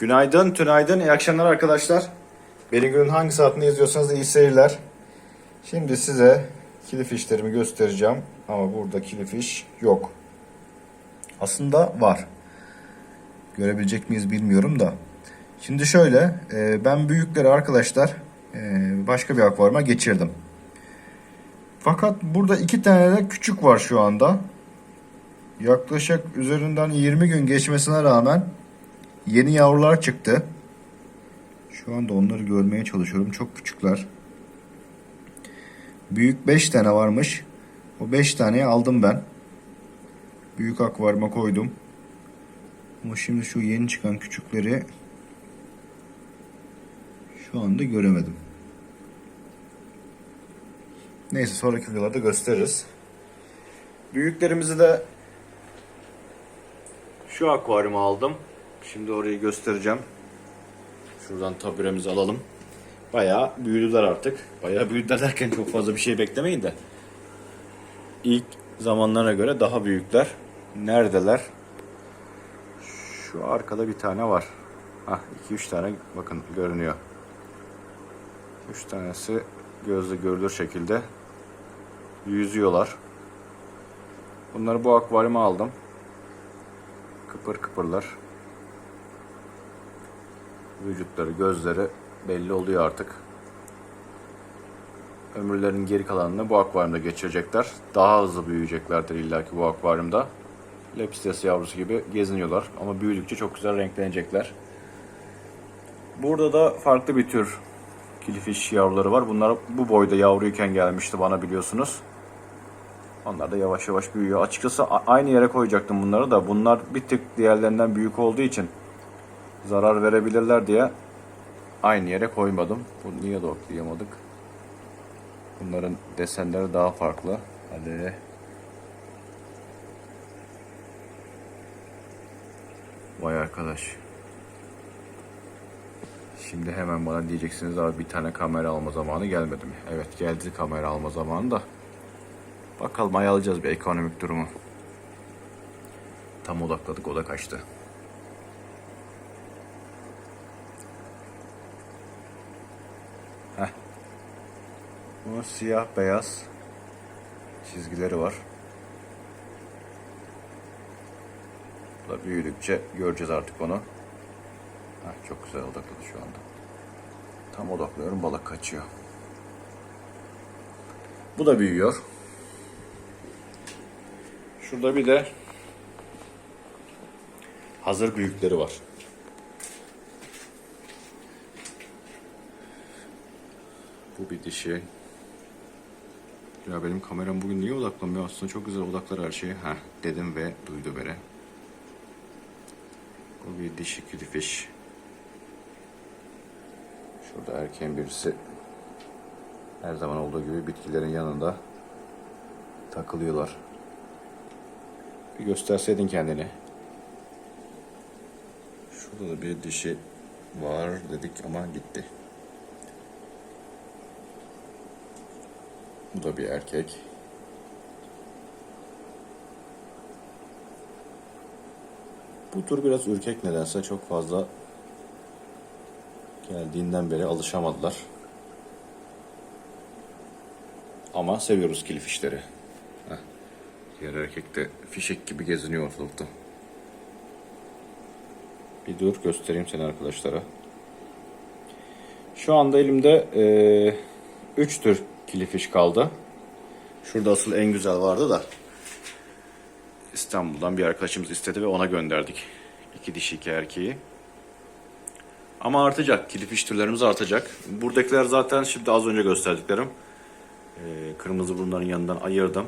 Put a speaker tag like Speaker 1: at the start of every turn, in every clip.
Speaker 1: Günaydın, tünaydın, iyi akşamlar arkadaşlar. Beni günün hangi saatinde izliyorsanız iyi seyirler. Şimdi size kilifişlerimi göstereceğim. Ama burada kilifiş yok. Aslında var. Görebilecek miyiz bilmiyorum da. Şimdi şöyle, e, ben büyükleri arkadaşlar e, başka bir akvaryuma geçirdim. Fakat burada iki tane de küçük var şu anda. Yaklaşık üzerinden 20 gün geçmesine rağmen yeni yavrular çıktı. Şu anda onları görmeye çalışıyorum. Çok küçükler. Büyük 5 tane varmış. O 5 taneyi aldım ben. Büyük akvaryuma koydum. Ama şimdi şu yeni çıkan küçükleri şu anda göremedim. Neyse sonraki videolarda gösteririz. Büyüklerimizi de şu akvaryuma aldım. Şimdi orayı göstereceğim. Şuradan taburemizi alalım. Bayağı büyüdüler artık. Bayağı büyüdüler derken çok fazla bir şey beklemeyin de. İlk zamanlarına göre daha büyükler. Neredeler? Şu arkada bir tane var. Hah 2-3 tane bakın görünüyor. 3 tanesi gözle görülür şekilde yüzüyorlar. Bunları bu akvaryuma aldım. Kıpır kıpırlar. Vücutları, gözleri belli oluyor artık. Ömürlerinin geri kalanını bu akvaryumda geçirecekler. Daha hızlı büyüyeceklerdir illaki bu akvaryumda. Lepistes yavrusu gibi geziniyorlar ama büyüdükçe çok güzel renklenecekler. Burada da farklı bir tür kilifiş yavruları var. Bunlar bu boyda yavruyken gelmişti bana biliyorsunuz. Onlar da yavaş yavaş büyüyor. Açıkçası aynı yere koyacaktım bunları da. Bunlar bir tık diğerlerinden büyük olduğu için zarar verebilirler diye aynı yere koymadım. Bu niye doklayamadık? Bunların desenleri daha farklı. Hadi. Vay arkadaş. Şimdi hemen bana diyeceksiniz abi bir tane kamera alma zamanı gelmedi mi? Evet geldi kamera alma zamanı da. Bakalım ayarlayacağız bir ekonomik durumu. Tam odakladık o da kaçtı. Bunun siyah beyaz çizgileri var. Bu da büyüdükçe göreceğiz artık onu. Heh, çok güzel odakladı şu anda. Tam odaklıyorum balık kaçıyor. Bu da büyüyor. Şurada bir de hazır büyükleri var. Bu bir dişi. Ya benim kameram bugün niye odaklamıyor? Aslında çok güzel odaklar her şeye. Heh dedim ve duydu beni. Bu bir dişi kilifiş. Şurada erkeğin birisi her zaman olduğu gibi bitkilerin yanında takılıyorlar. Bir gösterseydin kendini. Şurada da bir dişi var dedik ama gitti. Bu da bir erkek. Bu tür biraz ürkek nedense çok fazla geldiğinden beri alışamadılar. Ama seviyoruz kilifişleri. Heh. Diğer erkek de fişek gibi geziniyor ortalıkta. Bir dur göstereyim seni arkadaşlara. Şu anda elimde 3 tür kilifiş kaldı. Şurada asıl en güzel vardı da. İstanbul'dan bir arkadaşımız istedi ve ona gönderdik. İki dişi iki erkeği. Ama artacak. Kilifiş türlerimiz artacak. Buradakiler zaten şimdi az önce gösterdiklerim. Ee, kırmızı burunların yanından ayırdım.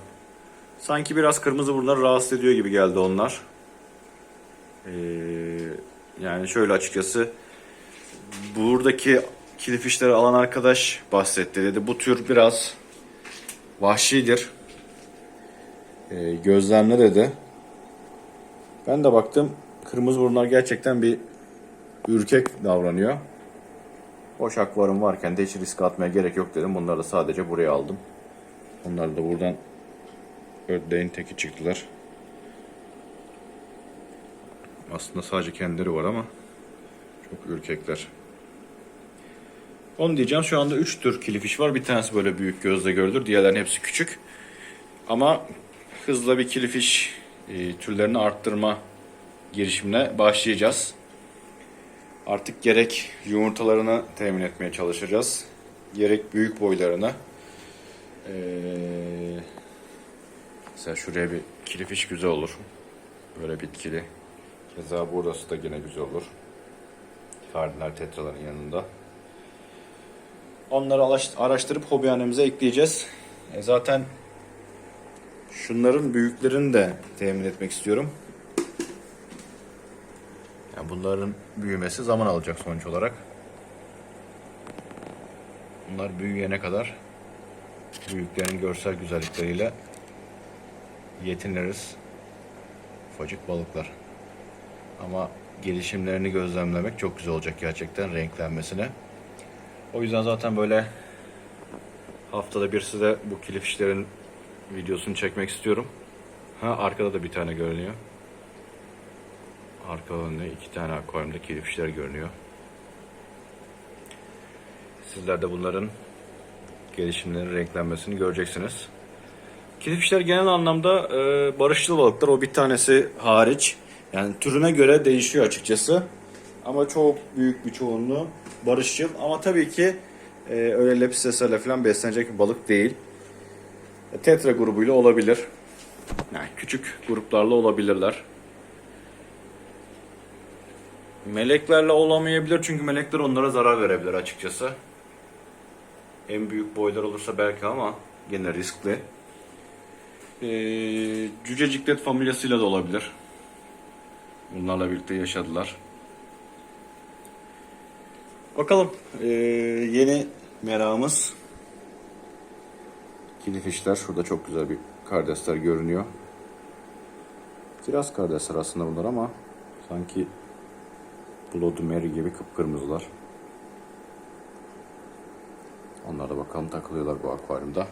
Speaker 1: Sanki biraz kırmızı burunları rahatsız ediyor gibi geldi onlar. Ee, yani şöyle açıkçası buradaki kilifişleri alan arkadaş bahsetti dedi. Bu tür biraz vahşidir. Ee, gözlemle dedi. Ben de baktım kırmızı burunlar gerçekten bir ürkek davranıyor. Boş akvaryum varken de hiç risk atmaya gerek yok dedim. Bunları da sadece buraya aldım. Onlar da buradan ördeğin teki çıktılar. Aslında sadece kendileri var ama Çok ürkekler. Onu diyeceğim. Şu anda 3 tür kilifiş var. Bir tanesi böyle büyük gözle görülür. Diğerlerin hepsi küçük. Ama hızla bir kilifiş e, türlerini arttırma girişimine başlayacağız. Artık gerek yumurtalarını temin etmeye çalışacağız. Gerek büyük boylarını. Ee, mesela şuraya bir kilifiş güzel olur. Böyle bitkili. Keza burası da yine güzel olur. Kardinal tetraların yanında. Onları araş- araştırıp hobihanemize ekleyeceğiz. E zaten şunların büyüklerini de temin etmek istiyorum. Yani bunların büyümesi zaman alacak sonuç olarak. Bunlar büyüyene kadar büyüklerin görsel güzellikleriyle yetiniriz. Ufacık balıklar. Ama gelişimlerini gözlemlemek çok güzel olacak gerçekten renklenmesine. O yüzden zaten böyle haftada bir size bu kilifişlerin videosunu çekmek istiyorum. Ha arkada da bir tane görünüyor. Arka önde iki tane akvaryumda kilifişler görünüyor. Sizler de bunların gelişimlerin renklenmesini göreceksiniz. Kilifişler genel anlamda e, barışçıl balıklar. O bir tanesi hariç. Yani türüne göre değişiyor açıkçası. Ama çok büyük bir çoğunluğu barışçıl. Ama tabii ki e, öyle lepseslerle falan beslenecek bir balık değil. E, tetra grubuyla olabilir. Yani küçük gruplarla olabilirler. Meleklerle olamayabilir çünkü melekler onlara zarar verebilir açıkçası. En büyük boylar olursa belki ama gene riskli. Ee, cüceciklet familyasıyla da olabilir. Bunlarla birlikte yaşadılar. Bakalım ee, yeni meramız kilifişler. Şurada çok güzel bir kardesler görünüyor. Kiraz kardesler aslında bunlar ama sanki Bloody Mary gibi kıpkırmızılar. Onlar da bakalım takılıyorlar bu akvaryumda.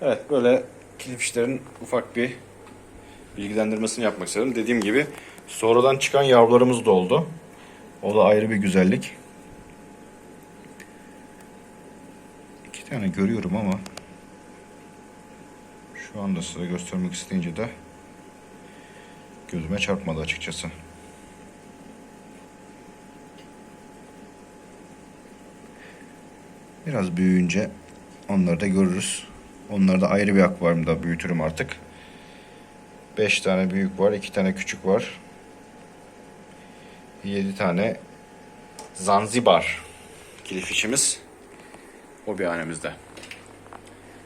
Speaker 1: Evet böyle kilifişlerin ufak bir bilgilendirmesini yapmak istedim. Dediğim gibi sonradan çıkan yavrularımız da oldu. O da ayrı bir güzellik. İki tane görüyorum ama şu anda size göstermek isteyince de gözüme çarpmadı açıkçası. Biraz büyüyünce onları da görürüz. Onları da ayrı bir akvaryumda büyütürüm artık. 5 tane büyük var, 2 tane küçük var. 7 tane Zanzibar kilifişimiz o bir hanemizde.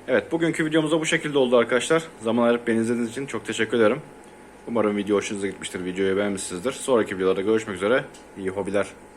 Speaker 1: Evet bugünkü videomuz da bu şekilde oldu arkadaşlar. Zaman ayırıp beni izlediğiniz için çok teşekkür ederim. Umarım video hoşunuza gitmiştir. Videoyu beğenmişsinizdir. Sonraki videolarda görüşmek üzere. İyi hobiler.